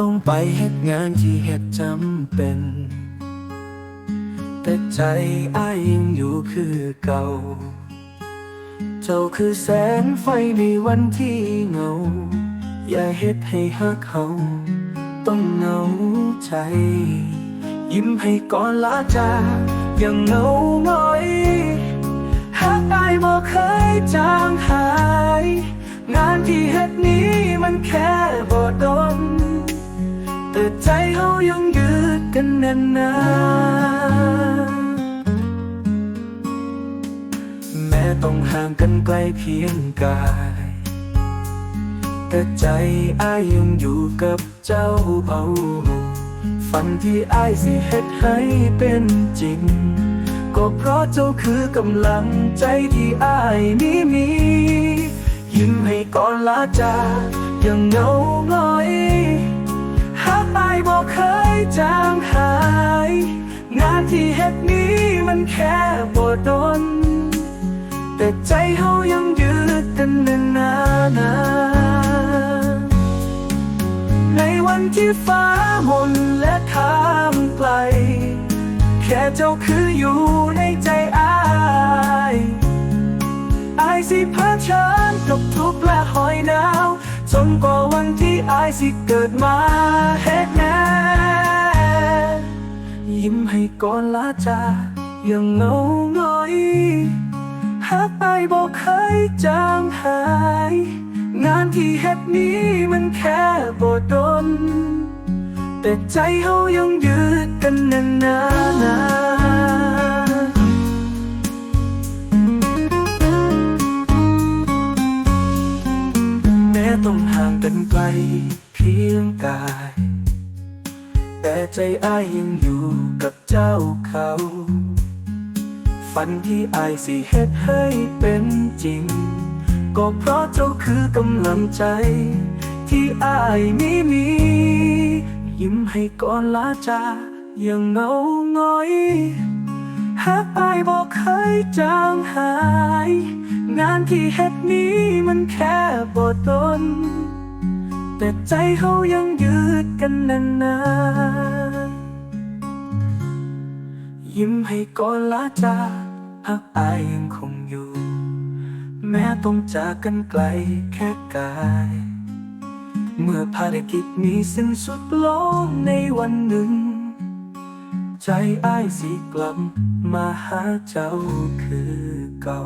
้องไปเฮ็ดงานที่เฮ็ดจำเป็น แต่ใจอ้ายยังอยู่คือเก่า เจ้าคือแสงไฟในวันที่เหงา อย่าเฮ็ดให้ฮักเขาต้องเหงาใจ ยิ้มให้ก่อนลาจากยังเหงาหน่อย ยังยืดกันแน่นนานแม้ต้องห่างกันไกลเพียงกาย แต่ใจอ้ายยังอยู่กับเจ้าเอาฝันที่อ้ายสิเฮ็ดให้เป็นจริง ก็เพราะเจ้าคือกำลังใจที่อ้ายนี้มี ยิ้มให้ก่อนลาจากยังเงาหน่อ จางหาย งานที่เฮ็ดนี้มันแค่บ่ดน แต่ใจเฮายังยืดกันนานนานในวันที่ฟ้ามนและทางไกล แค่เจ้าคืออยู่ในใจอายอายสิเผชิญกับทุกข์และหอยหนาวจนกว่าวันที่อายสิเกิดมาเฮ็ด ยิ้มให้ก่อนลาจายังเหงาหน่อยหากอายบอกเคยจางหาย งานที่เฮ็ดนี้มันแค่บ่ดน แต่ใจเฮายังยืดกันนานๆแม้ต้องห่างกันไกลเพียงกาย แต่ใจอ้ายยังอยู่กับเจ้าเขา ฝันที่อ้ายสิเฮ็ดให้เป็นจริง ก็เพราะเจ้าคือกำลังใจ ที่อ้ายมีมี ยิ้มให้ก่อนลาจายังเงาหงอยหากอายบอกเคยจางหาย งานที่เฮ็ดนี้มันแค่บ่ดน แต่ใจเขายังยืดกันนานนานๆยิ้มให้ก่อนลาจากหากอายยังคงอยู่ แม้ต้องจากกันไกลแค่กาย เมื่อภารกิจนี้สิ้นสุดลงในวันหนึ่ง ใจอ้ายสิกลับมาหาเจ้าคือเก่า